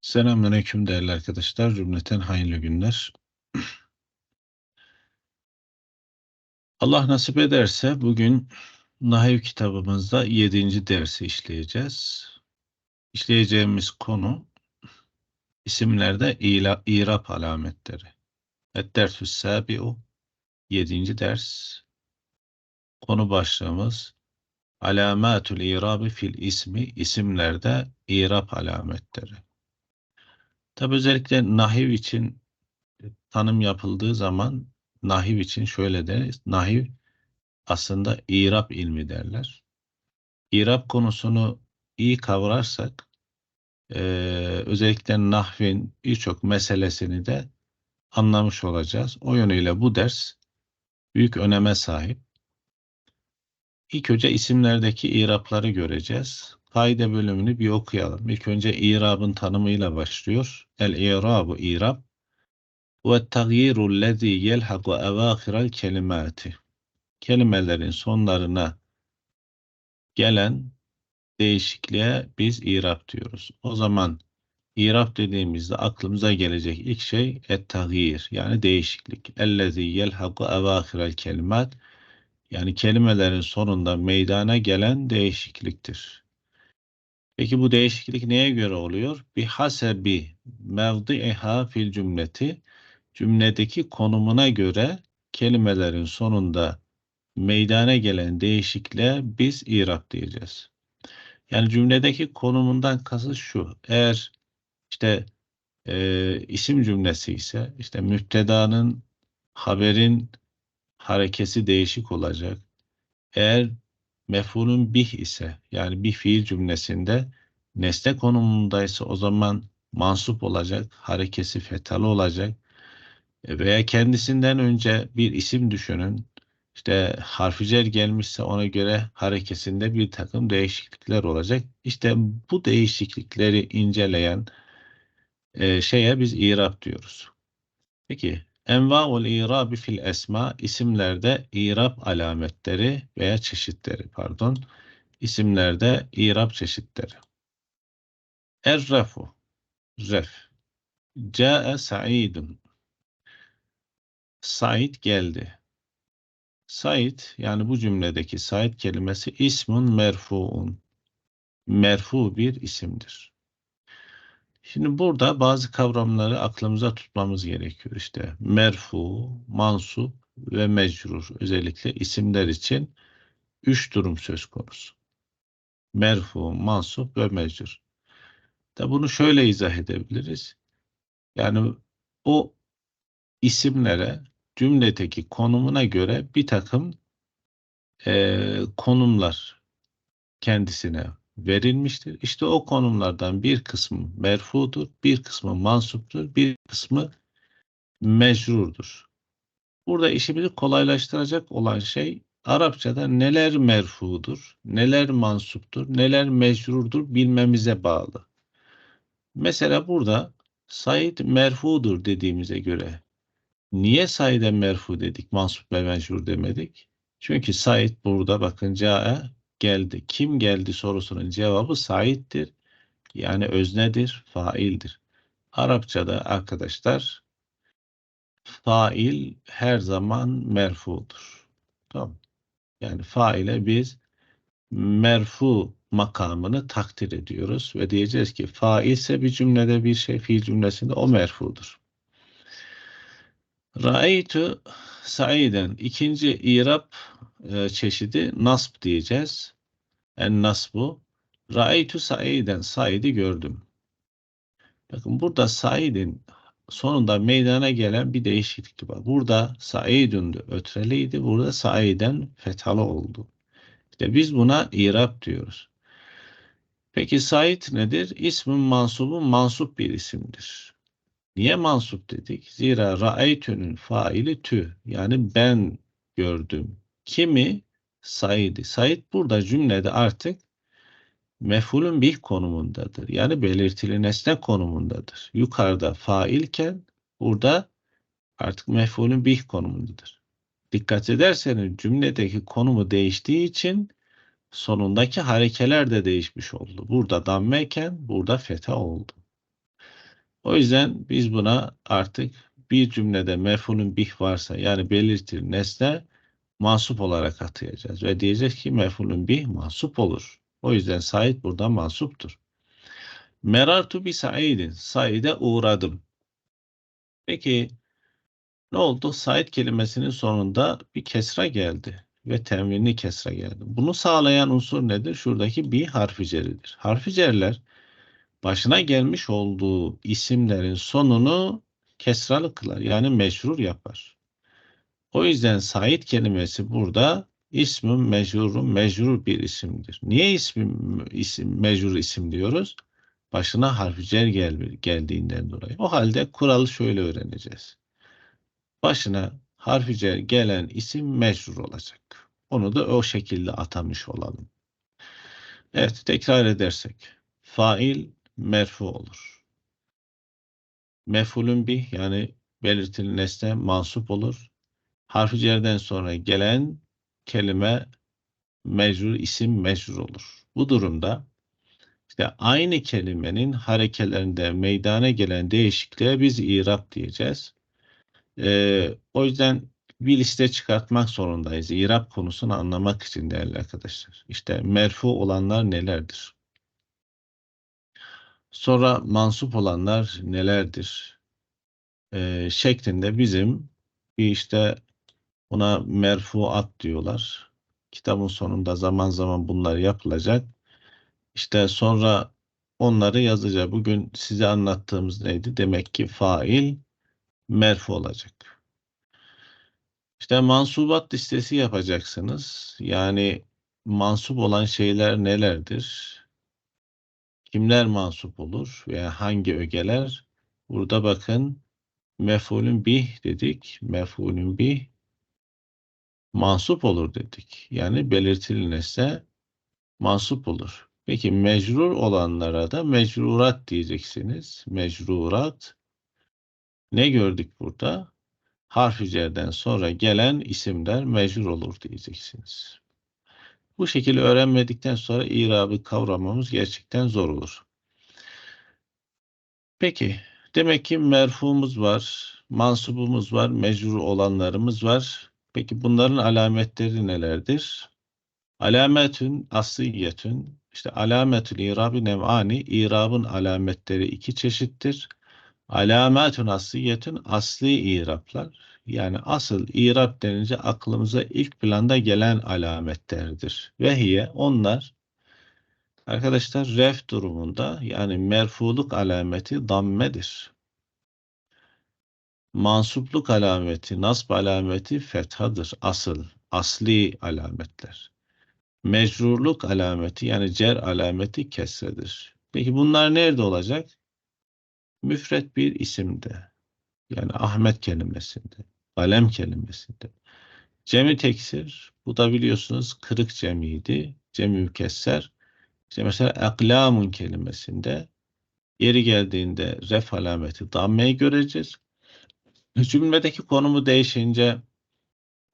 Selamünaleyküm değerli arkadaşlar. Cümleten hayırlı günler. Allah nasip ederse bugün Nahiv kitabımızda 7. dersi işleyeceğiz. İşleyeceğimiz konu isimlerde ila, irap alametleri. Et-dersü sabi'u 7. ders. Konu başlığımız Alamatül irabi fil ismi isimlerde irap alametleri. Tabi özellikle nahiv için tanım yapıldığı zaman nahiv için şöyle deriz. Nahiv aslında irap ilmi derler. İrap konusunu iyi kavrarsak e, özellikle nahvin birçok meselesini de anlamış olacağız. O yönüyle bu ders büyük öneme sahip. İlk önce isimlerdeki irapları göreceğiz. Kaide bölümünü bir okuyalım. İlk önce irabın tanımıyla başlıyor. El-irabu irab ve tagyiru lezi yelhaku evâkirel kelimati. Kelimelerin sonlarına gelen değişikliğe biz irab diyoruz. O zaman irab dediğimizde aklımıza gelecek ilk şey et-tagyir yani değişiklik. Ellezî yelhaku evâkirel kelimat yani kelimelerin sonunda meydana gelen değişikliktir. Peki bu değişiklik neye göre oluyor? Bir hasebi mevdi'iha fil cümleti cümledeki konumuna göre kelimelerin sonunda meydana gelen değişikliğe biz irap diyeceğiz. Yani cümledeki konumundan kasıt şu. Eğer işte e, isim cümlesi ise işte müptedanın haberin harekesi değişik olacak. Eğer mef'ulün bih ise yani bir fiil cümlesinde nesne konumundaysa o zaman mansup olacak, harekesi fetalı olacak. E, veya kendisinden önce bir isim düşünün. İşte harficer gelmişse ona göre harekesinde bir takım değişiklikler olacak. İşte bu değişiklikleri inceleyen e, şeye biz irab diyoruz. Peki Enva'ul irabi fil esma isimlerde irab alametleri veya çeşitleri pardon. isimlerde irab çeşitleri. Er-refu ref. Câe Sa'idun. Said geldi. Said yani bu cümledeki Said kelimesi ismun merfuun. Merfu bir isimdir. Şimdi burada bazı kavramları aklımıza tutmamız gerekiyor. İşte merfu, mansup ve mecrur özellikle isimler için üç durum söz konusu. Merfu, mansup ve mecrur. Da bunu şöyle izah edebiliriz. Yani o isimlere cümledeki konumuna göre bir takım e, konumlar kendisine verilmiştir. İşte o konumlardan bir kısmı merfudur, bir kısmı mansuptur, bir kısmı mecrurdur. Burada işimizi kolaylaştıracak olan şey Arapçada neler merfudur, neler mansuptur, neler mecrurdur bilmemize bağlı. Mesela burada Said merfudur dediğimize göre niye Said'e merfu dedik, mansup ve mecrur demedik? Çünkü Said burada bakın cae geldi. Kim geldi sorusunun cevabı Said'dir. Yani öznedir, faildir. Arapçada arkadaşlar fail her zaman merfudur. Tamam. Yani faile biz merfu makamını takdir ediyoruz ve diyeceğiz ki fail ise bir cümlede bir şey fiil cümlesinde o merfudur. Ra'eytu Saiden ikinci irab e, çeşidi nasb diyeceğiz. En nasbu Ra'eytu Saiden Said'i gördüm. Bakın burada Said'in sonunda meydana gelen bir değişiklik var. Burada Said'ündü ötreliydi. Burada Saiden fethalı oldu. İşte biz buna irab diyoruz. Peki Said nedir? İsmin mansubun mansup bir isimdir. Niye mansup dedik? Zira ra'eytünün faili tü. Yani ben gördüm. Kimi? Said'i. Said burada cümlede artık mef'ulün bih konumundadır. Yani belirtili nesne konumundadır. Yukarıda failken burada artık mef'ulün bih konumundadır. Dikkat ederseniz cümledeki konumu değiştiği için sonundaki harekeler de değişmiş oldu. Burada dammeyken burada feta oldu. O yüzden biz buna artık bir cümlede mef'ulün bih varsa yani belirtir nesne mansup olarak atayacağız. Ve diyeceğiz ki mef'ulün bih mansup olur. O yüzden Said burada mansuptur. Merartu bi Said'in. Said'e uğradım. Peki ne oldu? Said kelimesinin sonunda bir kesra geldi ve temvinli kesra geldi. Bunu sağlayan unsur nedir? Şuradaki bir harfi ceridir. Harfi ceriler başına gelmiş olduğu isimlerin sonunu kesralı kılar. Yani meşrur yapar. O yüzden Said kelimesi burada ismin mecrurun mecrur bir isimdir. Niye ismin isim mecrur isim diyoruz? Başına harfi cer gel, geldiğinden dolayı. O halde kuralı şöyle öğreneceğiz. Başına harfi cer gelen isim mecrur olacak. Onu da o şekilde atamış olalım. Evet tekrar edersek. Fail merfu olur. Mefulün bih yani belirtilen nesne mansup olur. Harfi cerden sonra gelen kelime mecrur, isim mecrur olur. Bu durumda işte aynı kelimenin harekelerinde meydana gelen değişikliğe biz irap diyeceğiz. Ee, o yüzden bir liste çıkartmak zorundayız. İrap konusunu anlamak için değerli arkadaşlar. İşte merfu olanlar nelerdir? Sonra mansup olanlar nelerdir? Ee, şeklinde bizim bir işte buna merfuat diyorlar. Kitabın sonunda zaman zaman bunlar yapılacak. İşte sonra onları yazacağız. Bugün size anlattığımız neydi? Demek ki fail merfu olacak. İşte mansubat listesi yapacaksınız. Yani mansup olan şeyler nelerdir? Kimler mansup olur veya hangi ögeler? Burada bakın mef'ulün bih dedik. Mef'ulün bih mansup olur dedik. Yani belirtilinirse mansup olur. Peki mecrur olanlara da mecrurat diyeceksiniz. Mecrurat. Ne gördük burada? Harf cerden sonra gelen isimler mecrur olur diyeceksiniz. Bu şekilde öğrenmedikten sonra irabı kavramamız gerçekten zor olur. Peki, demek ki merfumuz var, mansubumuz var, mecrur olanlarımız var. Peki bunların alametleri nelerdir? Alametün asliyetün, işte alametül irabi nev'ani, irabın alametleri iki çeşittir. Alametün asliyetün asli iraplar. Yani asıl irap denince aklımıza ilk planda gelen alametlerdir. Vehiye onlar arkadaşlar ref durumunda yani merfuluk alameti dammedir. Mansupluk alameti, nasb alameti fethadır. Asıl, asli alametler. Mecrurluk alameti yani cer alameti kesredir. Peki bunlar nerede olacak? Müfret bir isimde. Yani Ahmet kelimesinde. Kalem kelimesinde. Cemi teksir. Bu da biliyorsunuz kırık cemiydi. Cemi mükesser. İşte mesela aklamun kelimesinde yeri geldiğinde ref alameti dammeyi göreceğiz. Cümledeki konumu değişince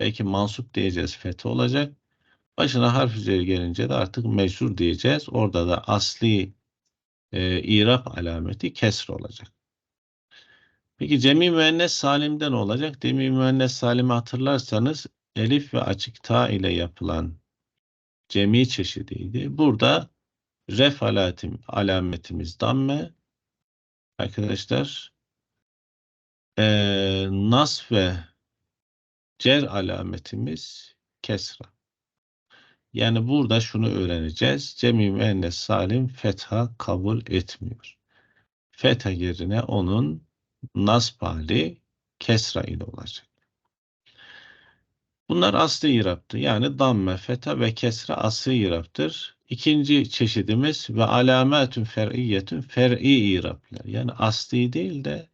belki mansup diyeceğiz, fethi olacak. Başına harf üzeri gelince de artık meşhur diyeceğiz. Orada da asli e, irap alameti kesr olacak. Peki cemi müennes salimden olacak. Cemi müennes salimi hatırlarsanız elif ve açık ta ile yapılan cemi çeşidiydi. Burada ref alatim, alametimiz damme. Arkadaşlar ee, nas ve cer alametimiz kesra. Yani burada şunu öğreneceğiz. Cemi müennes salim fetha kabul etmiyor. Fetha yerine onun nasb hali kesra ile olacak. Bunlar asli iraptı. Yani damme, feta ve kesra asli iraptır. İkinci çeşidimiz ve alametün fer'iyyetün fer'i iraplar. Yani asli değil de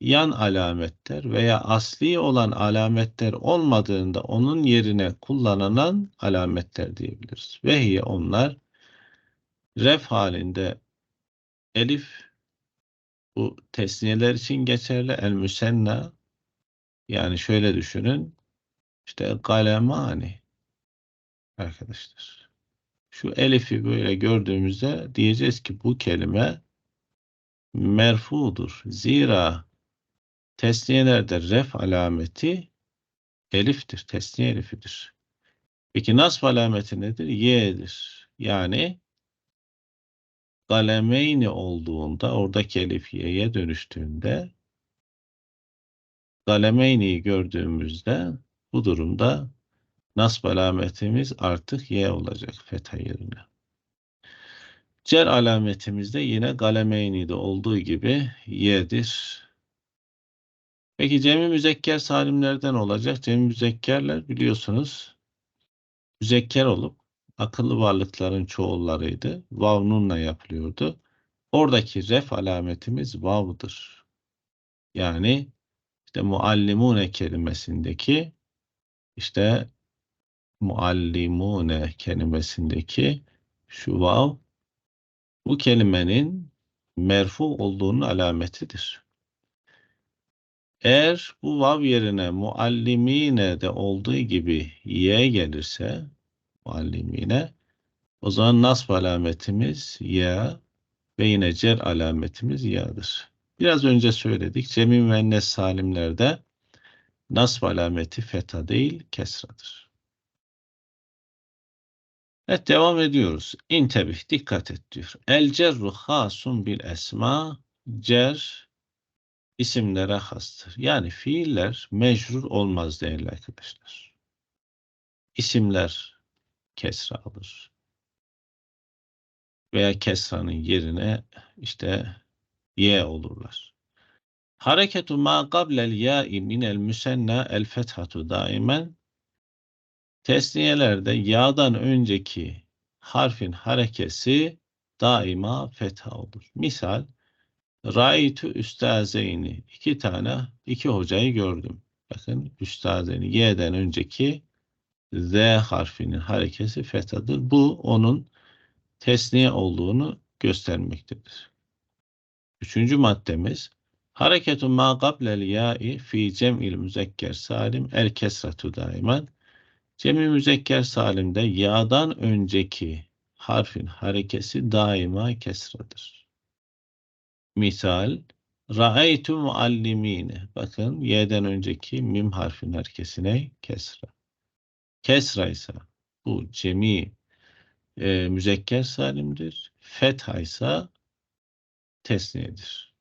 yan alametler veya asli olan alametler olmadığında onun yerine kullanılan alametler diyebiliriz. Vehiye onlar ref halinde elif bu tesniyeler için geçerli. El müsenna yani şöyle düşünün. İşte galemani arkadaşlar. Şu elifi böyle gördüğümüzde diyeceğiz ki bu kelime merfudur. Zira tesniyelerde ref alameti eliftir. Tesniye elifidir. Peki nasb alameti nedir? Y'dir. Yani galemeyni olduğunda oradaki elif y'ye dönüştüğünde galemeyni'yi gördüğümüzde bu durumda nasb alametimiz artık y olacak fetha yerine. Cer alametimiz de yine galemeyni'de olduğu gibi y'dir. Peki cemi müzekker salimlerden olacak. Cemi müzekkerler biliyorsunuz müzekker olup akıllı varlıkların çoğullarıydı. Vav yapılıyordu. Oradaki ref alametimiz vav'dır. Yani işte muallimune kelimesindeki işte muallimune kelimesindeki şu vav bu kelimenin merfu olduğunun alametidir. Eğer bu vav yerine muallimine de olduğu gibi ye gelirse muallimine o zaman nasb alametimiz ya ve yine cer alametimiz ya'dır. Biraz önce söyledik. Cemi müennes salimlerde nasb alameti feta değil kesradır. Evet devam ediyoruz. İntebih dikkat et diyor. El cerru hasun bil esma cer isimlere hastır. Yani fiiller mecrur olmaz değerli arkadaşlar. İsimler kesra alır. Veya kesranın yerine işte y olurlar. Hareketu ma qablel ya'i minel müsenna el fethatu daimen Tesniyelerde ya'dan önceki harfin harekesi daima fetha olur. Misal Raitu üstazeyni. iki tane, iki hocayı gördüm. Bakın üstazeyni. Y'den önceki Z harfinin harekesi fethadır. Bu onun tesniye olduğunu göstermektedir. Üçüncü maddemiz hareketu ma qablel ya'i fi cem'il müzekker salim el kesratu daimen Cemi müzekker salimde ya'dan önceki harfin harekesi daima kesradır. Misal Ra'aytu muallimine. Bakın y'den önceki mim harfin harekesine kesra. Kesra ise bu cemi e, müzekker salimdir. Fetha ise tesniyedir.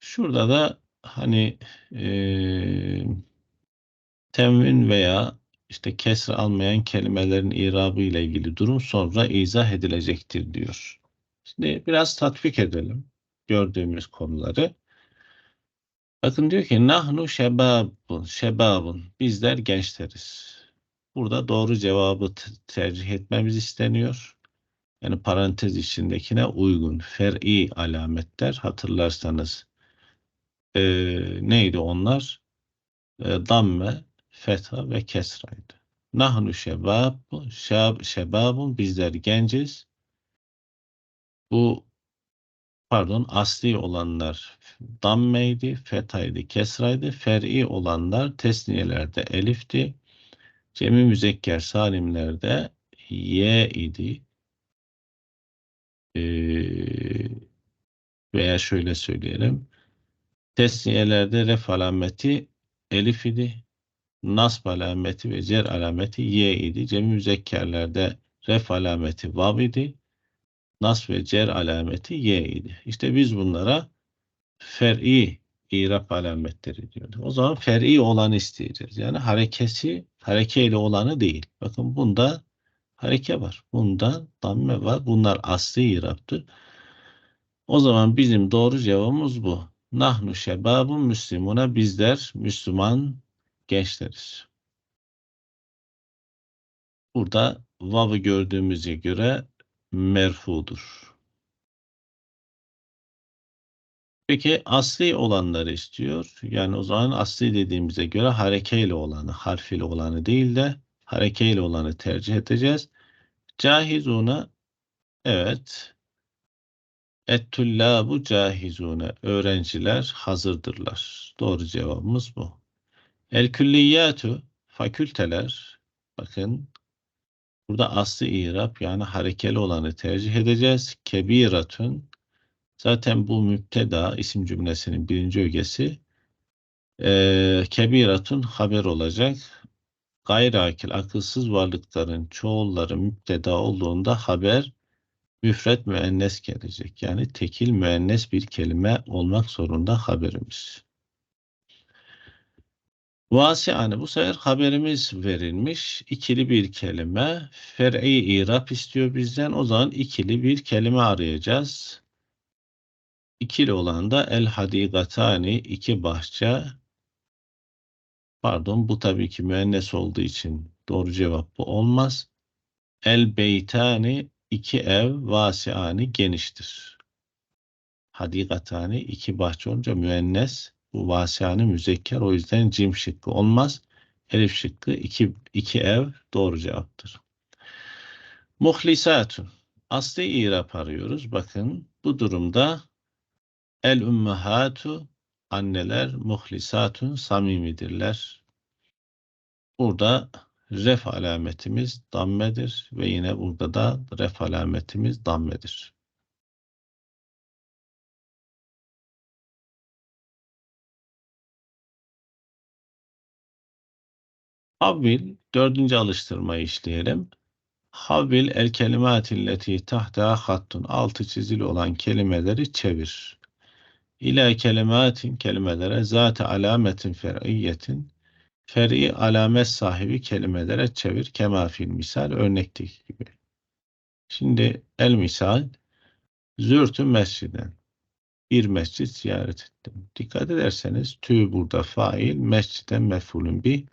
Şurada da hani e, Temvin veya işte kesre almayan kelimelerin irabı ile ilgili durum sonra izah edilecektir diyor. Şimdi biraz tatbik edelim gördüğümüz konuları. Bakın diyor ki nahnu şebabun, şebabun. Bizler gençleriz. Burada doğru cevabı tercih etmemiz isteniyor. Yani parantez içindekine uygun fer'i alametler hatırlarsanız e, neydi onlar? E, damme, fetha ve kesraydı. Nahnu şebab, şab, şebabun bizler genciz. Bu pardon asli olanlar dammeydi, fethaydı, kesraydı. Fer'i olanlar tesniyelerde elifti. Cemi müzekker salimlerde ye idi. Ee, veya şöyle söyleyelim. Tesniyelerde ref alameti elif idi nasb alameti ve cer alameti y idi. Cem müzekkerlerde ref alameti vav idi. Nasb ve cer alameti y idi. İşte biz bunlara fer'i irab alametleri diyorduk. O zaman fer'i olanı isteyeceğiz. Yani harekesi harekeyle olanı değil. Bakın bunda hareke var. Bunda damme var. Bunlar asli iraptır. O zaman bizim doğru cevabımız bu. Nahnu şebabun müslimuna bizler Müslüman gençleriz. Burada vav'ı gördüğümüze göre merfudur. Peki asli olanları istiyor. Yani o zaman asli dediğimize göre harekeyle olanı, harfiyle olanı değil de harekeyle olanı tercih edeceğiz. Cahizuna evet. Ettullabu cahizune. Öğrenciler hazırdırlar. Doğru cevabımız bu. El külliyatü fakülteler bakın burada aslı irap yani harekeli olanı tercih edeceğiz. Kebiratün Zaten bu müpteda isim cümlesinin birinci ögesi e, kebiratun haber olacak. Gayri akil, akılsız varlıkların çoğulları müpteda olduğunda haber müfret müennes gelecek. Yani tekil müennes bir kelime olmak zorunda haberimiz. Vasiane bu sefer haberimiz verilmiş. İkili bir kelime. Fer'i irap istiyor bizden. O zaman ikili bir kelime arayacağız. İkili olan da el hadigatani iki bahçe. Pardon bu tabii ki müennes olduğu için doğru cevap bu olmaz. El beytani iki ev vasiani geniştir. Hadigatani iki bahçe olunca müennes bu vasiani müzekker o yüzden cim şıkkı olmaz. Elif şıkkı iki, iki ev doğru cevaptır. Muhlisatun. Asli irap arıyoruz. Bakın bu durumda el ümmehatu anneler muhlisatun samimidirler. Burada ref alametimiz dammedir ve yine burada da ref alametimiz dammedir. Havvil dördüncü alıştırmayı işleyelim. Havvil el kelimatilleti tahta hattun altı çizili olan kelimeleri çevir. İla kelimatin kelimelere zat alametin fer'iyyetin fer'i alamet sahibi kelimelere çevir kema fil misal örnekteki gibi. Şimdi el misal zürtü mesciden bir mescit ziyaret ettim. Dikkat ederseniz tü burada fail mesciden mefulün bir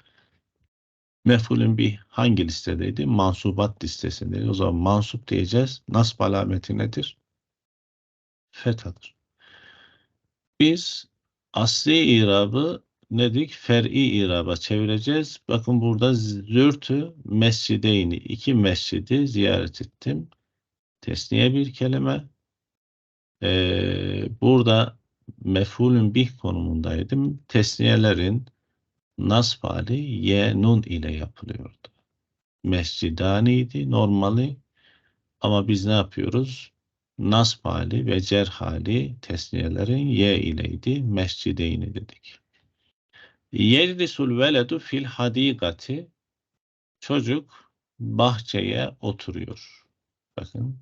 Mef'ulün bir hangi listedeydi? Mansubat listesindeydi. O zaman mansup diyeceğiz. Nasb alameti nedir? Fethadır. Biz asli irabı nedik? Fer'i iraba çevireceğiz. Bakın burada zürtü mescideyni. iki mescidi ziyaret ettim. Tesniye bir kelime. Ee, burada mef'ulün bih konumundaydım. Tesniyelerin nasb hali ye nun ile yapılıyordu. Mescidaniydi normali ama biz ne yapıyoruz? Nasb hali ve cer hali tesniyelerin ye ileydi. Mescideyni dedik. Yeclisul veledu fil hadigati çocuk bahçeye oturuyor. Bakın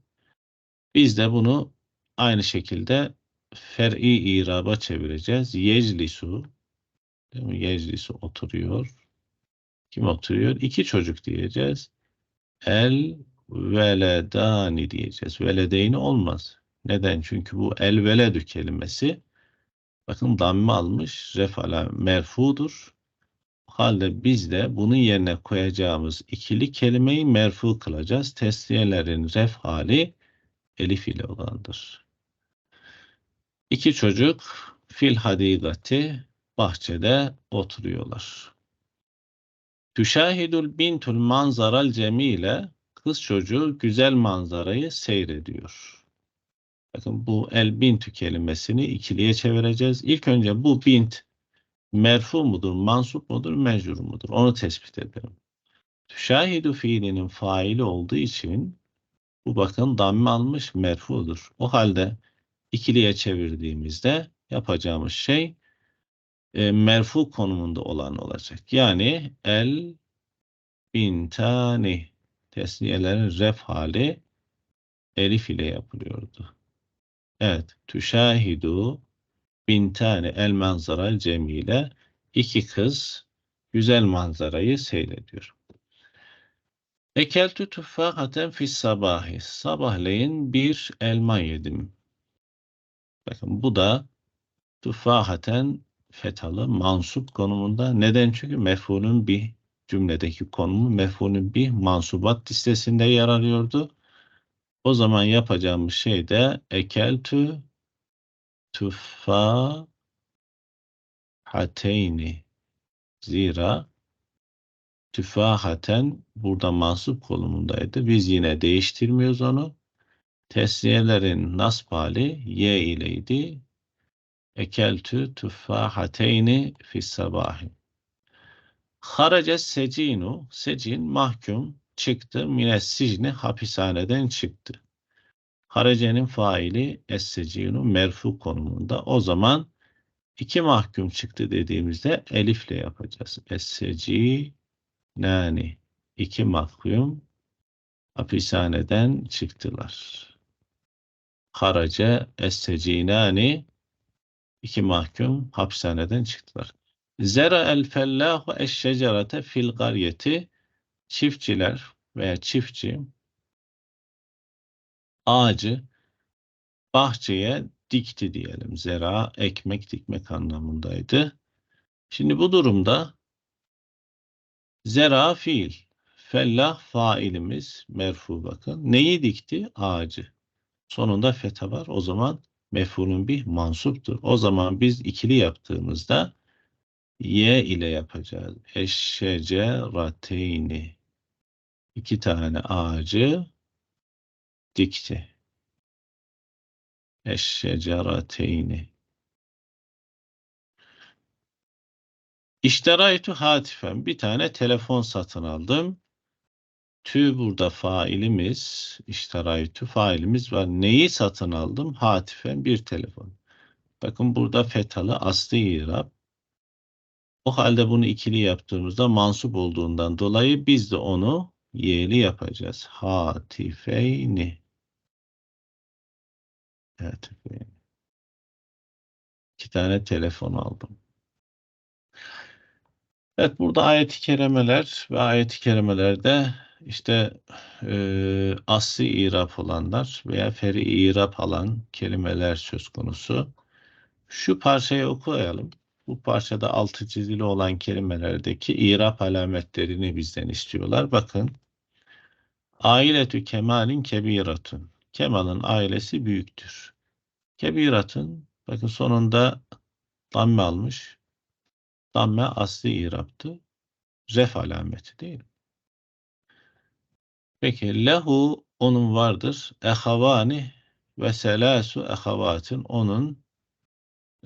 biz de bunu aynı şekilde fer'i iraba çevireceğiz. Yeclisu Değil mi? Yeclisi oturuyor. Kim oturuyor? İki çocuk diyeceğiz. El veledani diyeceğiz. Veledeyni olmaz. Neden? Çünkü bu el veledü kelimesi bakın damme almış. Refala merfudur. Halde biz de bunun yerine koyacağımız ikili kelimeyi merfu kılacağız. Tesniyelerin ref hali elif ile olandır. İki çocuk fil hadigati bahçede oturuyorlar. Tüşahidul bintul manzaral cemile kız çocuğu güzel manzarayı seyrediyor. Bakın bu el bintü kelimesini ikiliye çevireceğiz. İlk önce bu bint merfu mudur, mansup mudur, mecrur mudur? Onu tespit edelim. Tüşahidu fiilinin faili olduğu için bu bakın damme almış merfudur. O halde ikiliye çevirdiğimizde yapacağımız şey e, merfu konumunda olan olacak. Yani el bintani tesniyelerin ref hali elif ile yapılıyordu. Evet. Tüşahidu bintani el manzaral cemile iki kız güzel manzarayı seyrediyor. Ekeltü tuffahaten fis sabahi. Sabahleyin bir elma yedim. Bakın bu da tuffahaten fethalı mansup konumunda. Neden? Çünkü mef'ulün bir cümledeki konumu mef'ulün bir mansubat listesinde yer alıyordu. O zaman yapacağımız şey de ekeltü tuffa hateyni zira tüfahaten burada mansup konumundaydı. Biz yine değiştirmiyoruz onu. Tesniyelerin nasb hali y ileydi. Ekeltü tuffahateyni fis sabahi. Harace secinu, secin mahkum çıktı. Mines sicni hapishaneden çıktı. Harecenin faili es-secinu merfu konumunda. O zaman iki mahkum çıktı dediğimizde elifle yapacağız. Es-seci nani. iki mahkum hapishaneden çıktılar. Harace es-secinani iki mahkum hapishaneden çıktılar. Zera el fellahu eşşecerete fil garyeti çiftçiler veya çiftçi ağacı bahçeye dikti diyelim. Zera ekmek dikmek anlamındaydı. Şimdi bu durumda zera fiil, fellah failimiz merfu bakın. Neyi dikti? Ağacı. Sonunda feta var. O zaman mef'ulün bir mansuptur. O zaman biz ikili yaptığımızda y ile yapacağız. Eşşecerateyni. İki tane ağacı dikti. Eşşecerateyni. İşteraytu hatifen. Bir tane telefon satın aldım. Tü burada failimiz, işteraytu failimiz var. Neyi satın aldım? Hatifen bir telefon. Bakın burada fetalı aslı irab. O halde bunu ikili yaptığımızda mansup olduğundan dolayı biz de onu y'li yapacağız. Hatifeyni. Hatifeyni. İki tane telefon aldım. Evet burada ayet-i kerimeler ve ayet-i kerimelerde işte e, asli irap olanlar veya feri irap alan kelimeler söz konusu. Şu parçayı okuyalım. Bu parçada altı çizili olan kelimelerdeki irap alametlerini bizden istiyorlar. Bakın. Ailetü kemalin kebiratun. Kemal'ın ailesi büyüktür. Kebiratun bakın sonunda damme almış. Damme asli iraptı. Ref alameti değil. Peki lehu onun vardır. Ehavani ve selasu ehavatin onun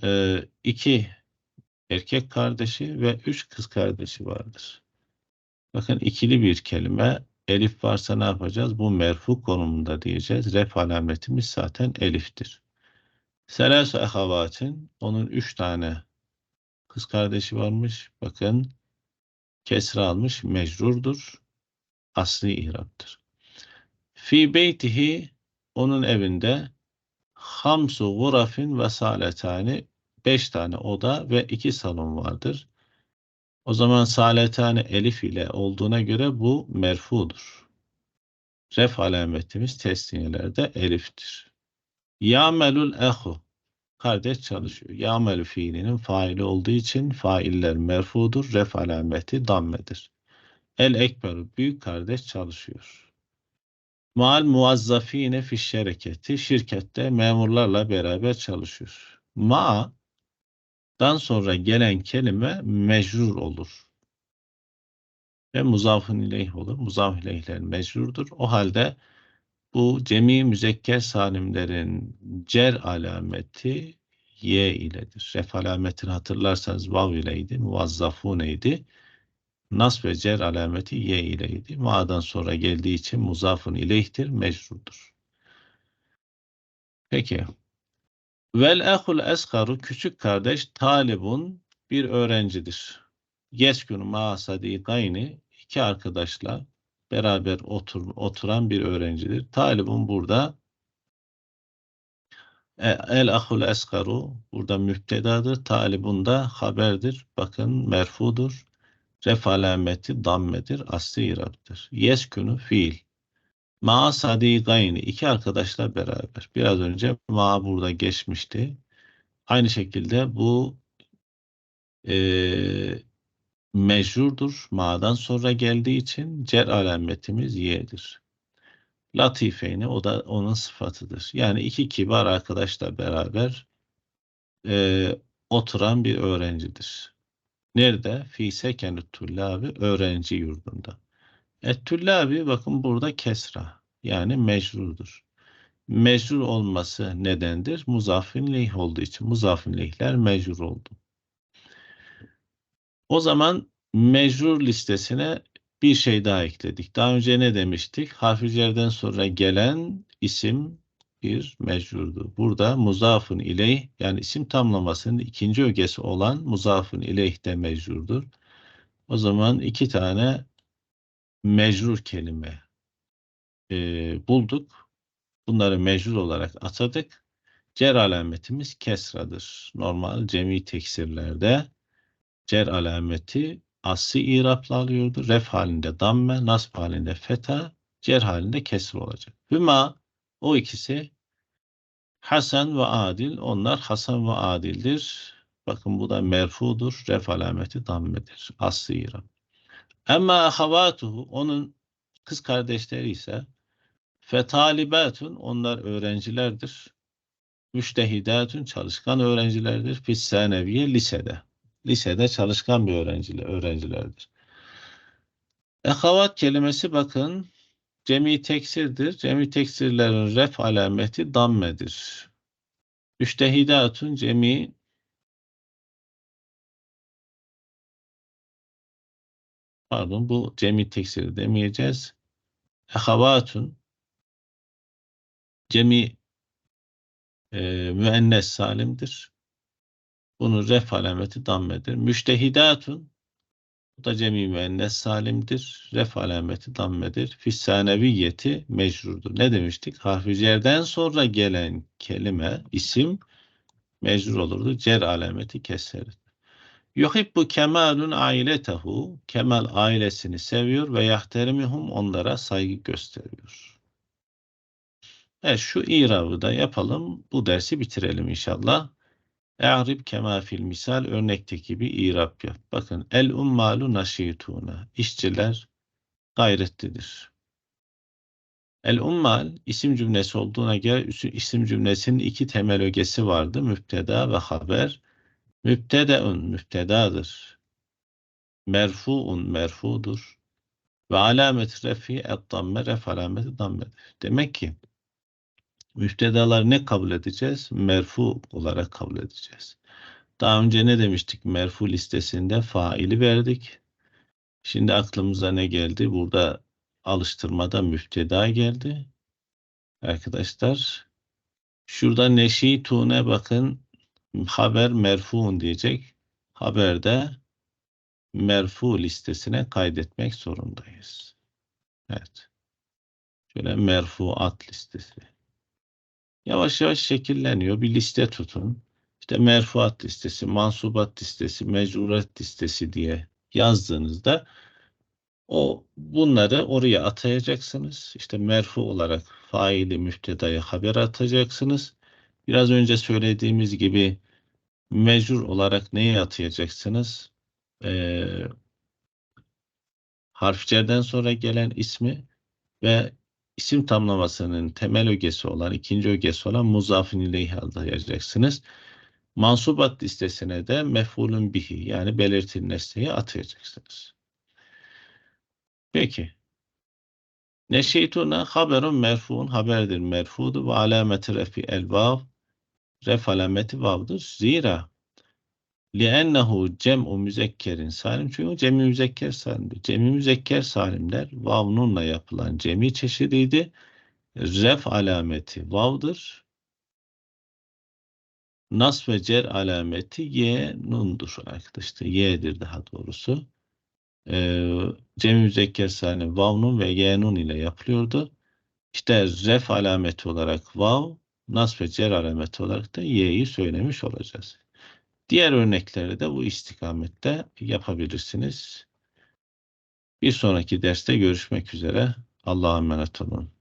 e, iki erkek kardeşi ve üç kız kardeşi vardır. Bakın ikili bir kelime. Elif varsa ne yapacağız? Bu merfu konumunda diyeceğiz. Ref alametimiz zaten eliftir. Selasu ehavatin onun üç tane kız kardeşi varmış. Bakın kesra almış mecrurdur. Asli ihraptır. Fi beytihi onun evinde hamsu gurafin ve saletani beş tane oda ve iki salon vardır. O zaman saletane elif ile olduğuna göre bu merfudur. Ref alametimiz tesniyelerde eliftir. Yamelul ehu kardeş çalışıyor. Yamelu fiilinin faili olduğu için failler merfudur. Ref alameti dammedir. El ekber büyük kardeş çalışıyor. Mal muvazzafine fi şereketi şirkette memurlarla beraber çalışıyor. Ma dan sonra gelen kelime mecrur olur. Ve muzafın ileyh olur. Muzaf ileyhler mecrurdur. O halde bu cemi müzekker salimlerin cer alameti y iledir. Ref alametini hatırlarsanız vav ileydi. Muvazzafûneydi. Nas ve cer alameti y ileydi. Ma'dan sonra geldiği için muzafın ileyhtir, mecrurdur. Peki. Vel ehul eskaru küçük kardeş talibun bir öğrencidir. Yeskunu ma sadikayni iki arkadaşla beraber otur, oturan bir öğrencidir. Talibun burada e, el ahul eskaru burada müptedadır. Talibun da haberdir. Bakın merfudur. Ref alameti dammedir. Asli iraptır. Yeskunu fiil. Ma sadigayni iki arkadaşla beraber. Biraz önce ma burada geçmişti. Aynı şekilde bu e, mecrurdur. Ma'dan sonra geldiği için cer alametimiz y'dir. Latifeyni o da onun sıfatıdır. Yani iki kibar arkadaşla beraber e, oturan bir öğrencidir. Nerede? Fi sekenut tullabi öğrenci yurdunda. Ettüllabi bakın burada kesra yani mecrurdur. Mecrur olması nedendir? Muzafin leyh olduğu için. Muzafin leyhler mecrur oldu. O zaman mecrur listesine bir şey daha ekledik. Daha önce ne demiştik? Cerden sonra gelen isim bir mecrurdu. Burada muzafun ileyh yani isim tamlamasının ikinci ögesi olan muzafun ileyh de mecrurdur. O zaman iki tane mecrur kelime e, bulduk. Bunları mecrur olarak atadık. Cer alametimiz kesradır. Normal cemi teksirlerde cer alameti asli irapla alıyordu. Ref halinde damme, nasb halinde feta, cer halinde kesir olacak. Hüma o ikisi Hasan ve Adil. Onlar Hasan ve Adil'dir. Bakın bu da merfudur. Ref alameti dammedir. Aslı irap. Ama ahavatuhu onun kız kardeşleri ise fetalibatun onlar öğrencilerdir. Müştehidatun çalışkan öğrencilerdir. Fissaneviye lisede. Lisede çalışkan bir öğrenciler, öğrencilerdir. Ehavat kelimesi bakın cemi teksirdir. Cemi teksirlerin ref alameti dammedir. Müştehidatun cemi pardon bu cemi teksir demeyeceğiz. Ehavatun cemi e, müennes salimdir. Bunun ref alameti dammedir. Müştehidatun bu da cemi müennes salimdir. Ref alameti dammedir. Fissaneviyeti mecrurdur. Ne demiştik? Harfi cerden sonra gelen kelime, isim mecrur olurdu. Cer alameti keserir. Yuhibbu kemalun ailetehu. Kemal ailesini seviyor ve yahteremihum onlara saygı gösteriyor. Evet şu irabı da yapalım. Bu dersi bitirelim inşallah. E'rib kema fil misal örnekteki gibi irab yap. Bakın el ummalu naşituna. İşçiler gayretlidir. El ummal isim cümlesi olduğuna göre isim cümlesinin iki temel ögesi vardı. Müpteda ve haber. Mübtedeun müptedadır. Merfuun merfudur. Ve alamet refi et damme ref alameti dammedir. Demek ki müftedalar ne kabul edeceğiz? Merfu olarak kabul edeceğiz. Daha önce ne demiştik? Merfu listesinde faili verdik. Şimdi aklımıza ne geldi? Burada alıştırmada müfteda geldi. Arkadaşlar şurada neşitune bakın haber merfuun diyecek. Haberde merfu listesine kaydetmek zorundayız. Evet. Şöyle merfuat listesi yavaş yavaş şekilleniyor. Bir liste tutun. İşte merfuat listesi, mansubat listesi, mecrurat listesi diye yazdığınızda o bunları oraya atayacaksınız. İşte merfu olarak faili müftedaya haber atacaksınız. Biraz önce söylediğimiz gibi mecrur olarak neye atayacaksınız? Ee, harfcerden sonra gelen ismi ve isim tamlamasının temel ögesi olan, ikinci ögesi olan muzafin ileyhi alacaksınız. Mansubat listesine de mef'ulün bihi yani belirtili nesneyi atayacaksınız. Peki. Neşeytuna haberun merfuun haberdir merfudu ve alameti refi el vav ref alameti vavdır. Zira li'ennehu cem'u müzekkerin salim çünkü cemi müzekker salimdir. Cemi müzekker salimler vav yapılan cemi çeşidiydi. Ref alameti vavdır. Nas ve cer alameti ye nundur arkadaşlar. Y'dir daha doğrusu. Ee, cemi müzekker salim vav nun ve ye nun ile yapılıyordu. İşte ref alameti olarak vav, nas ve cer alameti olarak da y'yi söylemiş olacağız. Diğer örnekleri de bu istikamette yapabilirsiniz. Bir sonraki derste görüşmek üzere. Allah'a emanet olun.